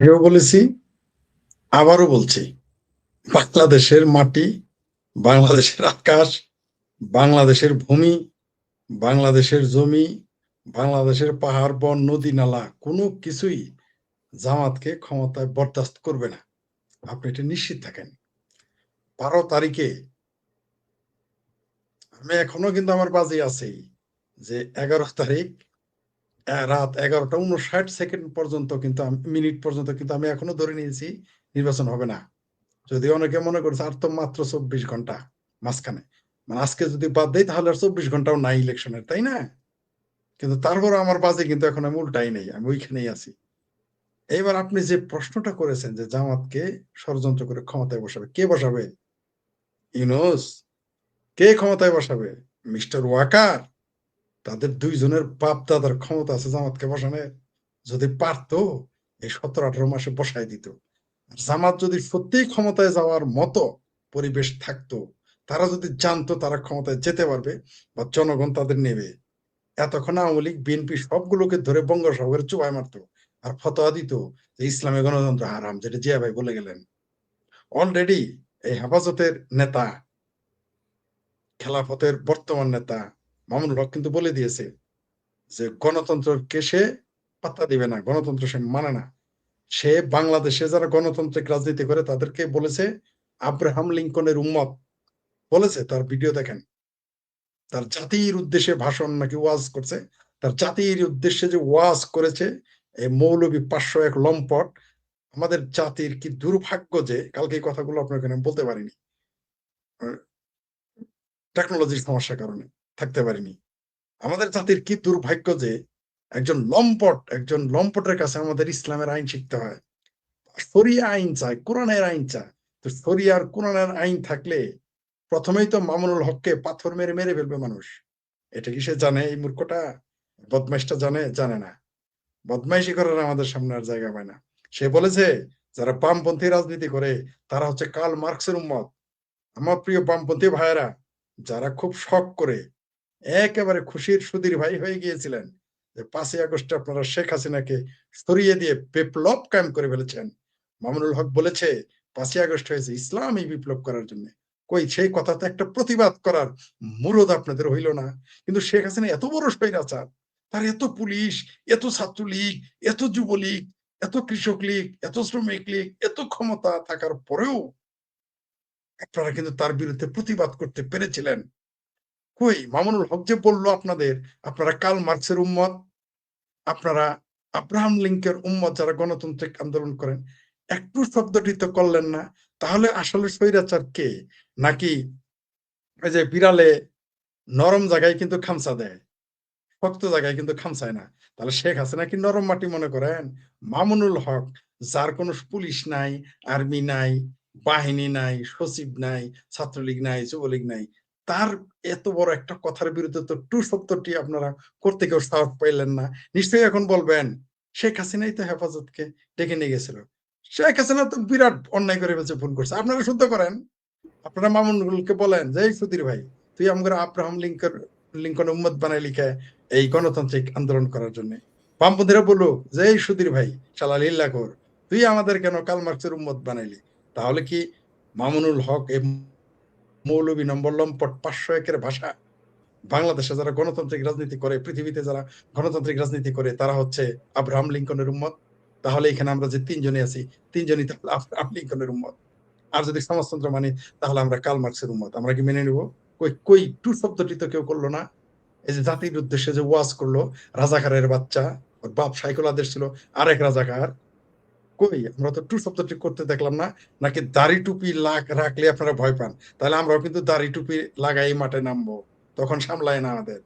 আগেও বলেছি, আবারও বলছি, বাংলাদেশের মাটি, বাংলাদেশের আকাশ, বাংলাদেশের ভূমি, বাংলাদেশের জমি, বাংলাদেশের পাহাড়, বন, নদী, নালা, কোনো কিছুই জামাতকে ক্ষমতায় বরদাস্ত করবে না। আপনি এটা নিশ্চিত থাকেন। বারো তারিখে আমি এখনও কিন্তু আমার বাজে আছেই যে এগারো তারিখ রাত এগারোটা উনষাট সেকেন্ড পর্যন্ত কিন্তু মিনিট পর্যন্ত কিন্তু আমি এখনও ধরে নিয়েছি, নির্বাচন হবে না। যদি অনেকে মনে করছে আর তো মাত্র চব্বিশ ঘণ্টা মাঝখানে। মানে আজকে যদি বাদ দেয় তাহলে আর চব্বিশ ঘন্টাও নাই ইলেকশনের, তাই না? কিন্তু তারপর আমার বাজে কিন্তু এখন আমি উল্টাই নেই, আমি ওইখানেই আছি। এইবার আপনি যে প্রশ্নটা করেছেন যে জামাতকে ষড়যন্ত্র করে ক্ষমতায় বসাবে, কে বসাবে? ইউনুস। কে ক্ষমতায় বসাবে? মিস্টার ওয়াকার। তাদের দুইজনের বাপ দাদার ক্ষমতা আছে জামাতকে বসানোর। যদি পারতো, এই সতেরো আঠারো মাসে বসায় দিত। জামাত যদি সত্যিই ক্ষমতায় যাওয়ার মতো পরিবেশ থাকতো, তারা যদি জানতো তারা ক্ষমতায় যেতে পারবে বা জনগণ তাদের নেবে। এতক্ষণ আওয়ামী লীগ, বিএনপি সবগুলোকে ধরে বঙ্গোপসাগরে চুপায় মারতো আর ফতোয়া দিত যে ইসলামী গণতন্ত্র হারাম, যেটা জিয়া ভাই বলে গেলেন। অলরেডি এই হেফাজতের নেতা, খেলাফতের বর্তমান নেতা মামুনুল হক কিন্তু বলে দিয়েছে যে গণতন্ত্রকে সে পাত্তা দিবে না, গণতন্ত্র সে মানে না। সে বাংলাদেশে যারা গণতান্ত্রিক রাজনীতি করে তাদেরকে বলেছে, আব্রাহাম লিঙ্কনের উম্মত বলেছে, তার ভিডিও দেখেন। তার জাতির উদ্দেশ্যে ভাষণ নাকি ওয়াজ করছে, তার জাতির উদ্দেশ্যে যে ওয়াজ করেছে এই মৌলবী পাঁচশো এক লম্পট, আমাদের জাতির কি দুর্ভাগ্য যে কালকে এই কথাগুলো আপনার বলতে পারিনি। টেকনোলজির সমস্যার কারণে। থাকতে পারিনি। আমাদের জাতির কি দুর্ভাগ্য যে একজন লম্পট, একজন লম্পটের কাছে আমাদের ইসলামের আইন শিখতে হয়। শরিয়া আইন চায় কোরআনের আইন চায় তো শরিয়ার কোরআনের আইন থাকলে প্রথমেই তো মামুনুল হককে পাথর মেরে মেরে ফেলবে মানুষ। এটা কি সে জানে এই মূর্খটা? বদমাইশটা জানে? জানে না। বদমাইশি করার আমাদের সামনে আর জায়গা পায় না। সে বলেছে, যারা বামপন্থী রাজনীতি করে, তারা হচ্ছে কাল মার্কসের উম্মত। আমার প্রিয় বামপন্থী ভাইয়েরা, যারা খুব শখ করে একেবারে খুশির সুধীর ভাই হয়ে গিয়েছিলেন যে পাঁচই আগস্টে আপনারা শেখ হাসিনাকে সরিয়ে দিয়ে বিপ্লব কায়েম করে ফেলেছেন। মামুনুল হক বলেছে, পাঁচই আগস্ট হয়েছে ইসলামী বিপ্লব করার জন্য। কই, সেই কথাতে একটা প্রতিবাদ করার মুরদ আপনাদের হইল না। কিন্তু শেখ হাসিনা এত বড় স্বৈরাচার, তার এত পুলিশ, এত ছাত্রলীগ, এত যুবলীগ, এত কৃষক লীগ, এত শ্রমিক লীগ, এত ক্ষমতা থাকার পরেও আপনারা কিন্তু তার বিরুদ্ধে প্রতিবাদ করতে পেরেছিলেন। কই? মামুনুল হক যে বলল আপনাদের, আপনারা কাল মার্কসের উম্মত, আপনারা আব্রাহাম লিঙ্কের উম্মত যারা গণতান্ত্রিক আন্দোলন করেন, একটু শব্দটি তো করলেন না। তাহলে আসলে স্বৈরাচার কে? নাকি ওই যে বিড়ালে নরম জায়গায় কিন্তু খামসা দেয়, শক্ত জায়গায় কিন্তু খামসায় না। তাহলে শেখ হাসিনা কি নরম মাটি মনে করেন? মামুনুল হক, যার কোনো পুলিশ নাই, আর্মি নাই, বাহিনী নাই, সচিব নাই, ছাত্রলীগ নাই, যুবলীগ নাই তার এত বড় একটা কথার বিরুদ্ধে তো টু শব্দটি আপনারা করতে কেউ সাহস পাইলেন না। নিশ্চয়ই এখন বলবেন, শেখ হাসিনাই তো হেফাজতকে ডেকে নিয়ে গেছিল। শেখ হাসিনা তো বিরাট অন্যায় করে ফেলছে, ফোন করছে। আপনারা শুদ্ধ করেন আপনারা মামুনুলকে বলেন, যে এই সুধীর ভাই, তুই আমাদের আব্রাহাম লিঙ্কন লিঙ্কন উম্মত বানাই লিখে এই গণতান্ত্রিক আন্দোলন করার জন্য। বামপন্থীরা বলুক, যে এই সুধীর ভাই চালালিল্লা কর তুই আমাদের কেন কাল মার্কসের উম্মত বানাইলি? তাহলে কি মামুনুল হক এই মৌলবী নম্বর লম্পট পাঁচশো একের ভাষা। বাংলাদেশে যারা গণতান্ত্রিক রাজনীতি করে, পৃথিবীতে যারা গণতান্ত্রিক রাজনীতি করে, তারা হচ্ছে আব্রাহাম লিঙ্কনের উম্মত। তাহলে এখানে আমরা যে তিনজনে আছি, তিনজনই তাহলে আব্রাহাম লিঙ্কনের উম্মত। আর যদি সমাজতন্ত্র মানি, তাহলে আমরা কাল মার্কসের উম্মত। আমরা কি মেনে নিব? কই কই, টু শব্দটি তো কেউ করল না। এই যে জাতির উদ্দেশ্যে যে ওয়াজ করল, রাজাকারের বাচ্চা, ওর বাপ সাইকেল আদেশ ছিল, আরেক রাজাকার। কই? আমরা তো টু শব্দটি করতে দেখলাম না। নাকি দাড়ি টুপি লাগ রাখলে আপনারা ভয় পান? তাহলে আমরাও কিন্তু দাড়ি টুপি লাগাই মাঠে নামবো। তখন সামলায় না আমাদের।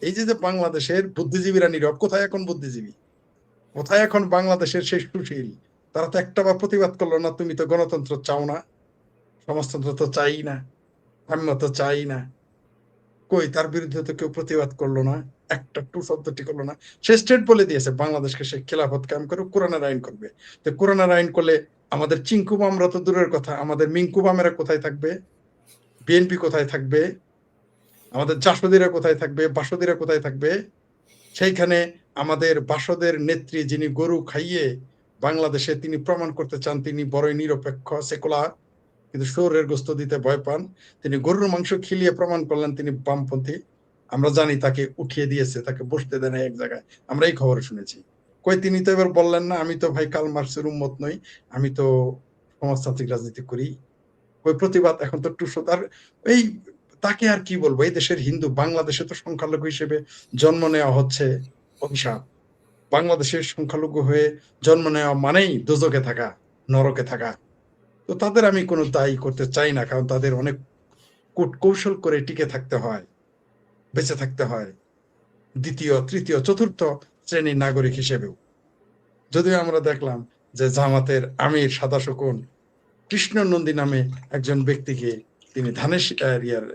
এই যে যে বাংলাদেশের বুদ্ধিজীবীরা নীরব, কোথায় এখন বুদ্ধিজীবী? কোথায় এখন বাংলাদেশের সেই সুশীল? তারা তো একটা বা প্রতিবাদ করল না, তুমি তো গণতন্ত্র চাও না। সমাজতন্ত্র তো চাই না। সাম্য তো চাই না। কই? তার বিরুদ্ধে তো কেউ প্রতিবাদ করল না। একটা টু শব্দটি করল না। সে স্টেট বলে দিয়েছে, বাংলাদেশকে সে খেলাফত কাম করে কোরআনের আইন করবে। তো কোরআনের আইন করলে আমাদের চিঙ্কু বামরা তো দূরের কথা, আমাদের মিঙ্কু বামেরা কোথায় থাকবে? বিএনপি কোথায় থাকবে? আমাদের জাসদিরা কোথায় থাকবে? বাসদিরা কোথায় থাকবে? সেইখানে আমাদের বাসদের নেত্রী যিনি গরু খাইয়ে বাংলাদেশে তিনি প্রমাণ করতে চান, তিনি বড়ই নিরপেক্ষ, সেকুলার, কিন্তু শোরের গোস্ত দিতে ভয় পান। তিনি গরুর মাংস খিলিয়ে প্রমাণ করলেন, তিনি বামপন্থী। আমরা জানি তাকে উঠিয়ে দিয়েছে, তাকে বসতে দেয় এক জায়গায়। আমরা এই খবর শুনেছি। কই, তিনি তো এবার বললেন না, আমি তো ভাই কাল মার্কসের উম্মত নই, আমি তো সমাজতান্ত্রিক রাজনীতি করি। ওই প্রতিবাদ এখন তো টুসো তার এই তাকে আর কি বলব, এই দেশের হিন্দু, বাংলাদেশে তো সংখ্যালঘু হিসেবে জন্ম নেওয়া হচ্ছে অভিশাপ। বাংলাদেশের সংখ্যালঘু হয়ে জন্ম নেওয়া মানেই দোজকে থাকা, নরকে থাকা। তো তাদের আমি কোনো দায়ী করতে চাই না, কারণ তাদের অনেক কূট কৌশল করে টিকে থাকতে হয়। বেঁচে থাকতে হয়। দ্বিতীয়, তৃতীয়, চতুর্থ শ্রেণির নাগরিক হিসেবেও। যদিও আমরা দেখলাম যে জামাতের আমির সাদা শকুন কৃষ্ণ নন্দী নামে একজন ব্যক্তিকে তিনি ধানের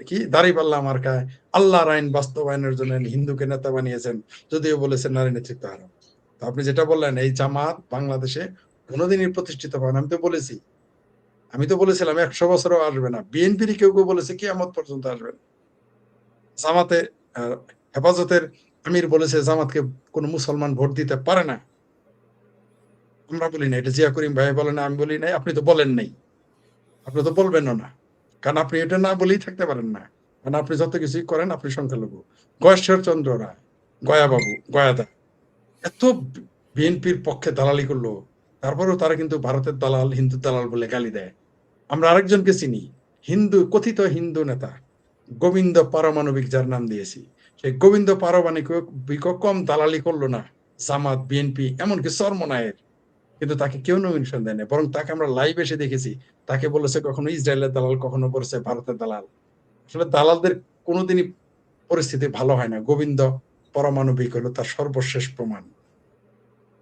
কি, দাড়িপাল্লা মার্কায় আল্লাহর আইন বাস্তবায়নের জন্য হিন্দুকে নেতা বানিয়েছেন, যদিও বলেছেন নারী নেতৃত্ব হারাম। তো আপনি যেটা বললেন, এই জামাত বাংলাদেশে কোনোদিনই প্রতিষ্ঠিত হয় আমি তো বলেছি। আমি তো বলেছিলাম, একশো বছরও আসবে না। বিএনপির কেউ কেউ বলেছে কি আমত পর্যন্ত আসবে না। জামাতে হেফাজতের আমির বলেছে জামাতকে কোন মুসলমান ভোট দিতে পারে না। আমরা বলি না, এটা জিয়া করিম ভাই বলেন আমি বলি নাই, আপনি তো বলেন নাই। আপনি তো বলবেনও না। কারণ আপনি এটা না বলেই থাকতে পারেন না। কারণ আপনি যত কিছুই করেন, আপনি সংখ্যালঘু। গয়েশ্বর চন্দ্র রায় গয়াবাবু গয়াদা এত বিএনপির পক্ষে দালালি করল। তারপরেও তারা কিন্তু ভারতের দালাল হিন্দু দালাল বলে গালি দেয়। আমরা আরেকজনকে চিনি, হিন্দু, কথিত হিন্দু নেতা। গোবিন্দ পারমাণবিক যার নাম দিয়েছি। সেই গোবিন্দ পারমাণবিক কম দালালি করল না, জামাত বিএনপি এমনকি চরমনায়ের কিন্তু তাকে কেউ নমিনেশন দেয়নি, বরং তাকে আমরা লাইভ এসে দেখেছি। তাকে বলেছে কখনো ইসরায়েলের দালাল, কখনো বলেছে ভারতের দালাল। আসলে দালালদের কোনোদিনই পরিস্থিতি ভালো হয় না। গোবিন্দ পারমাণবিক হলো তার সর্বশেষ প্রমাণ।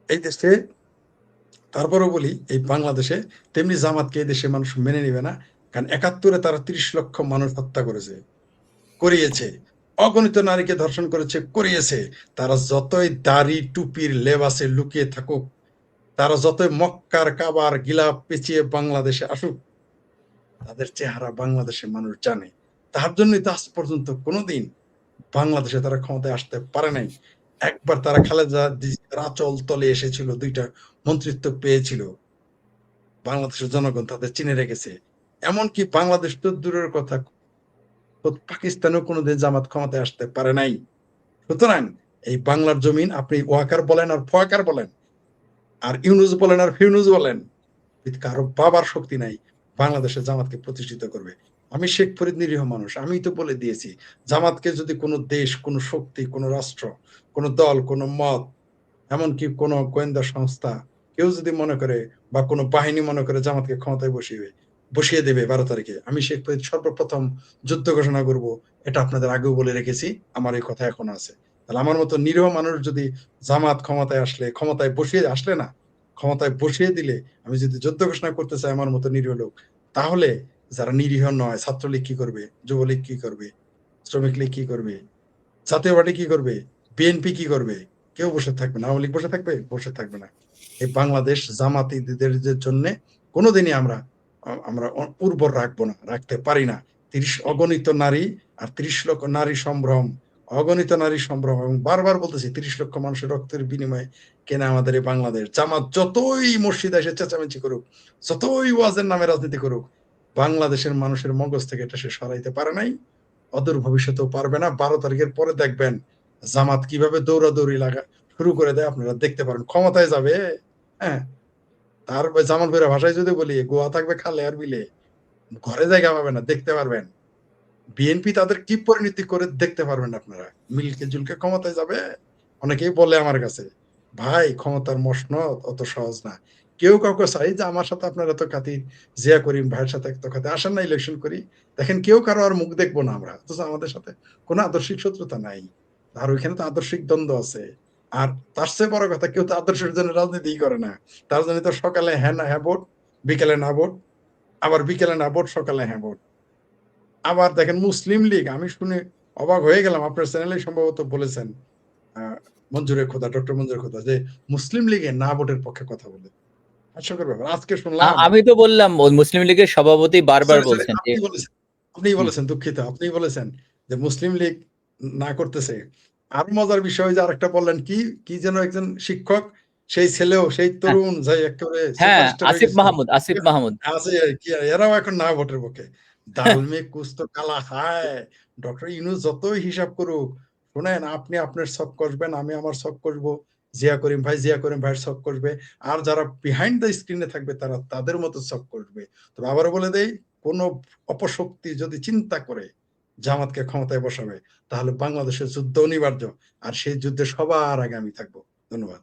এই দেশে, তারপরেও বলি, এই বাংলাদেশে তেমনি জামাতকে এই দেশে মানুষ মেনে নিবে না। কারণ একাত্তরে তারা তিরিশ লক্ষ মানুষ হত্যা করেছে, করিয়েছে, অগণিত নারীকে ধর্ষণ করেছে, করিয়েছে। তারা যতই দাড়ি, টুপির লেবাসে লুকিয়ে থাকুক, তারা যতই মক্কার কাবার গিলাপ পেঁচিয়ে বাংলাদেশে আসুক, তাদের চেহারা বাংলাদেশের মানুষ জানে। তার জন্যই তো আজ পর্যন্ত কোনোদিন বাংলাদেশে তারা ক্ষমতায় আসতে পারে নাই। একবার তারা খালেদা রাচল তলে এসেছিল, দুইটা মন্ত্রিত্ব পেয়েছিল। বাংলাদেশের জনগণ তাদের চিনে রেখেছে। এমনকি বাংলাদেশ তো দূরের কথা। পাকিস্তানেও কোনোদিন জামাত ক্ষমতায় আসতে পারে নাই। সুতরাং এই বাংলার জমিন আপনি ওয়াকার বলেন আর ফোয়াকার বলেন, আর ইউনুস বলেন আর ফিউনুস বলেন কারও বাবার শক্তি নাই, বাংলাদেশের জামাতকে প্রতিষ্ঠিত করবে। আমি শেখ ফরিদ নিরীহ মানুষ আমি তো বলে দিয়েছি, জামাতকে যদি কোনো দেশ, কোনো শক্তি, কোনো রাষ্ট্র, কোনো দল, কোনো মত, এমনকি কোনো গোয়েন্দা সংস্থা, কেউ যদি মনে করে বা কোনো বাহিনী মনে করে জামাতকে ক্ষমতায় বসিয়ে বসিয়ে দেবে বারো তারিখে। আমি শেখ ফরিদ সর্বপ্রথম যুদ্ধ ঘোষণা করব, এটা আপনাদের আগেও বলে রেখেছি, আমার এই কথা এখন আছে। তাহলে আমার মতো নিরীহ মানুষ যদি জামাত ক্ষমতায় আসলে, ক্ষমতায় বসিয়ে, আসলে না, ক্ষমতায় বসিয়ে দিলে আমি যদি যুদ্ধ ঘোষণা করতে চাই আমার মতো নিরীহ লোক, তাহলে যারা নিরীহ নয়, ছাত্রলীগ কি করবে, যুবলীগ কি করবে, শ্রমিক লীগ কি করবে, জাতীয় পার্টি কি করবে, বিএনপি কি করবে, কেউ বসে থাকবে না, আওয়ামী লীগ বসে থাকবে বসে থাকবে না। এই বাংলাদেশ জামাতিদের জন্য কোনোদিনই আমরা আমরা উর্বর রাখব না, রাখতে পারি না। তিরিশ অগণিত নারী আর তিরিশ লক্ষ নারী সম্ভ্রম, অগণিত নারী সম্ভ্রম এবং বারবার বলতেছি, তিরিশ লক্ষ মানুষের রক্তের বিনিময়ে কেনা আমাদের এই বাংলাদেশ। জামাত যতই মসজিদ এসে চেঁচামেচি করুক, যতই ওয়াজের নামে রাজনীতি করুক, বাংলাদেশের মানুষের মগজ থেকে এটা সে সরাইতে পারে নাই, অদূর ভবিষ্যতেও পারবে না। বারো তারিখের পরে দেখবেন জামাত কীভাবে দৌড়াদৌড়ি লাগা শুরু করে দেয়। আপনারা দেখতে পারেন, ক্ষমতায় যাবে হ্যাঁ। তার জামাল বেরা ভাষায় যদি বলি, গোয়া থাকবে খালে আর বিলে, ঘরে জায়গা পাবে না, দেখতে পারবেন। বিএনপি তাদের কি পরিণতি করে দেখতে পারবেন আপনারা? মিলকে জুলকে ক্ষমতায় যাবে? অনেকেই বলে আমার কাছে, ভাই, ক্ষমতার মসনদ অত সহজ না। কেউ কাউকে চাই যে, আমার সাথে আপনারা তো খাতির জিয়া করিম ভাইয়ের সাথে তো খাতে আসেন না ইলেকশন করি। দেখেন, কেউ কারও আর মুখ দেখব না আমরা, অথচ আমাদের সাথে কোনো আদর্শিক শত্রুতা নাই। আর ওইখানে তো আদর্শিক দ্বন্দ্ব আছে। আর তার চেয়ে বড় কথা কেউ তো আদর্শের জন্য রাজনীতি করে না। তার জন্য তো সকালে হ্যাঁ না হ্যাঁ ভোট বিকেলে না ভোট আবার বিকেলে না ভোট সকালে হ্যাঁ ভোট। আবার দেখেন মুসলিম লীগ আমি শুনে অবাক হয়ে গেলাম আপনার চ্যানেলে সম্ভবত বলেছেন মঞ্জুরের খোদা ডক্টর মঞ্জুরের খোদা যে মুসলিম লীগে না ভোটের পক্ষে কথা বলে। হাস্যকর ব্যাপার আজকে শুনলাম। আমি তো বললাম মুসলিম লীগের সভাপতি বারবার বলছেন আপনি বলেছেন দুঃখিত আপনি বলেছেন যে মুসলিম লীগ না করতেছে। আরও মজার বিষয় যে আরেকটা বললেন কি কি যেন একজন শিক্ষক সেই ছেলেও সেই তরুণ যাই একেবারে হ্যাঁ আসিফ। মাহমুদ আসিফ মাহমুদ। আছে কি এরাও এখন না ভোটের পক্ষে ডাল মে কুছ তো কালা হায় ডক্টর ইউনুস যতই হিসাব করুক শোনেন আপনি আপনার সব করবেন আমি আমার সব করব জিয়া করিম ভাই জিয়া করিম ভাইয়ের সব করবে আর যারা বিহাইন্ড দ্য স্ক্রিনে থাকবে তারা তাদের মতো সব করবে তবে আবারও বলে দেই কোন অপশক্তি যদি চিন্তা করে জামাতকে ক্ষমতায় বসাবে, তাহলে বাংলাদেশের যুদ্ধ অনিবার্য, আর সেই যুদ্ধে সবার আগে আমি থাকব। ধন্যবাদ।